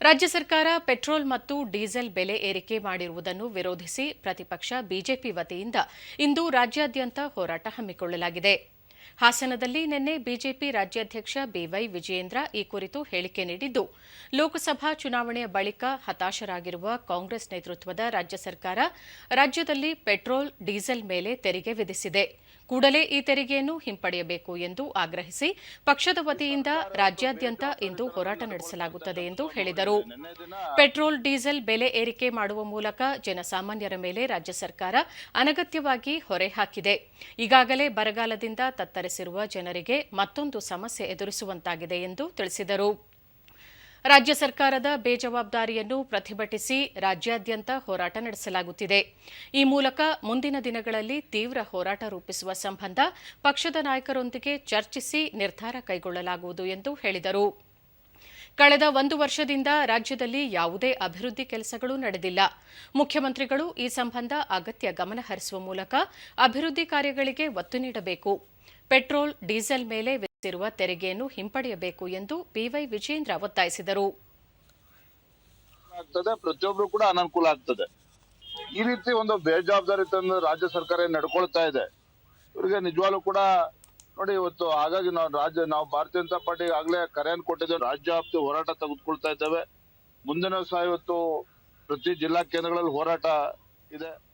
ರಾಜ್ಯ ಸರ್ಕಾರ ಪೆಟ್ರೋಲ್ ಮತ್ತು ಡೀಸೆಲ್ ಬೆಲೆ ಏರಿಕೆ ಮಾಡಿರುವುದನ್ನು ವಿರೋಧಿಸಿ ಪ್ರತಿಪಕ್ಷ ಬಿಜೆಪಿ ವತಿಯಿಂದ ಇಂದು ರಾಜ್ಯಾದ್ಯಂತ ಹೋರಾಟ ಹಮ್ಮಿಕೊಳ್ಳಲಾಗಿದೆ. ಹಾಸನದಲ್ಲಿ ನಿನ್ನೆ ಬಿಜೆಪಿ ರಾಜ್ಯಾಧ್ಯಕ್ಷ ಬಿವೈ ವಿಜಯೇಂದ್ರ ಈ ಕುರಿತು ಹೇಳಿಕೆ ನೀಡಿದ್ದು, ಲೋಕಸಭಾ ಚುನಾವಣೆಯ ಬಳಿಕ ಹತಾಶರಾಗಿರುವ ಕಾಂಗ್ರೆಸ್ ನೇತೃತ್ವದ ರಾಜ್ಯ ಸರ್ಕಾರ ರಾಜ್ಯದಲ್ಲಿ ಪೆಟ್ರೋಲ್, ಡೀಸೆಲ್ ಮೇಲೆ ತೆರಿಗೆ ವಿಧಿಸಿದೆ. ಕೂಡಲೇ ಈ ತೆರಿಗೆಯನ್ನು ಹಿಂಪಡೆಯಬೇಕು ಎಂದು ಆಗ್ರಹಿಸಿ ಪಕ್ಷದ ವತಿಯಿಂದ ರಾಜ್ಯಾದ್ಯಂತ ಇಂದು ಹೋರಾಟ ನಡೆಸಲಾಗುತ್ತದೆ ಎಂದು ಹೇಳಿದರು. ಪೆಟ್ರೋಲ್, ಡೀಸೆಲ್ ಬೆಲೆ ಏರಿಕೆ ಮಾಡುವ ಮೂಲಕ ಜನಸಾಮಾನ್ಯರ ಮೇಲೆ ರಾಜ್ಯ ಸರ್ಕಾರ ಅನಗತ್ಯವಾಗಿ ಹೊರೆ ಹಾಕಿದೆ. ಈಗಾಗಲೇ ಬರಗಾಲದಿಂದ ತತ್ತರಿಸಿರುವ ಜನರಿಗೆ ಮತ್ತೊಂದು ಸಮಸ್ಯೆ ಎದುರಿಸುವಂತಾಗಿದೆ ಎಂದು ತಿಳಿಸಿದರು. ರಾಜ್ಯ ಸರ್ಕಾರದ ಬೇಜವಾಬ್ದಾರಿಯನ್ನು ಪ್ರತಿಭಟಿಸಿ ರಾಜ್ಯಾದ್ಯಂತ ಹೋರಾಟ ನಡೆಸಲಾಗುತ್ತಿದೆ. ಈ ಮೂಲಕ ಮುಂದಿನ ದಿನಗಳಲ್ಲಿ ತೀವ್ರ ಹೋರಾಟ ರೂಪಿಸುವ ಸಂಬಂಧ ಪಕ್ಷದ ನಾಯಕರೊಂದಿಗೆ ಚರ್ಚಿಸಿ ನಿರ್ಧಾರ ಕೈಗೊಳ್ಳಲಾಗುವುದು ಎಂದು ಹೇಳಿದರು. ಕಳೆದ ಒಂದು ವರ್ಷದಿಂದ ರಾಜ್ಯದಲ್ಲಿ ಯಾವುದೇ ಅಭಿವೃದ್ಧಿ ಕೆಲಸಗಳು ನಡೆದಿಲ್ಲ. ಮುಖ್ಯಮಂತ್ರಿಗಳು ಈ ಸಂಬಂಧ ಅಗತ್ಯ ಗಮನ ಹರಿಸುವ ಮೂಲಕ ಅಭಿವೃದ್ಧಿ ಕಾರ್ಯಗಳಿಗೆ ಒತ್ತು ನೀಡಬೇಕು. ಪೆಟ್ರೋಲ್, ಡೀಸೆಲ್ ಮೇಲೆ ವಿಧಿಸಿರುವ ತೆರಿಗೆಯನ್ನು ಹಿಂಪಡೆಯಬೇಕು ಎಂದು ಬಿವೈ ವಿಜೇಂದ್ರ ಒತ್ತಾಯಿಸಿದರು. ಪ್ರತಿಯೊಬ್ಬರು ಕೂಡ ಅನಾನುಕೂಲ ಆಗ್ತದೆ. ಈ ರೀತಿ ಒಂದು ಬೇಜವಾಬ್ದಾರಿ ತಂದು ರಾಜ್ಯ ಸರ್ಕಾರ ನಡ್ಕೊಳ್ತಾ ಇದೆ. ಇವರಿಗೆ ನಿಜವಾಗ್ಲೂ ಕೂಡ ನೋಡಿ, ಇವತ್ತು ಹಾಗಾಗಿ ನಾವು ರಾಜ್ಯ, ನಾವು ಭಾರತೀಯ ಜನತಾ ಪಾರ್ಟಿ ಆಗ್ಲೇ ಕರೆಯನ್ನು ಕೊಟ್ಟಿದ್ದೇವೆ. ರಾಜ್ಯ ವ್ಯಾಪ್ತಿ ಹೋರಾಟ ತೆಗೆದುಕೊಳ್ತಾ ಇದ್ದೇವೆ. ಮುಂದಿನ ಸಹ ಇವತ್ತು ಪ್ರತಿ ಜಿಲ್ಲಾ ಕೇಂದ್ರಗಳಲ್ಲಿ ಹೋರಾಟ ಇದೆ.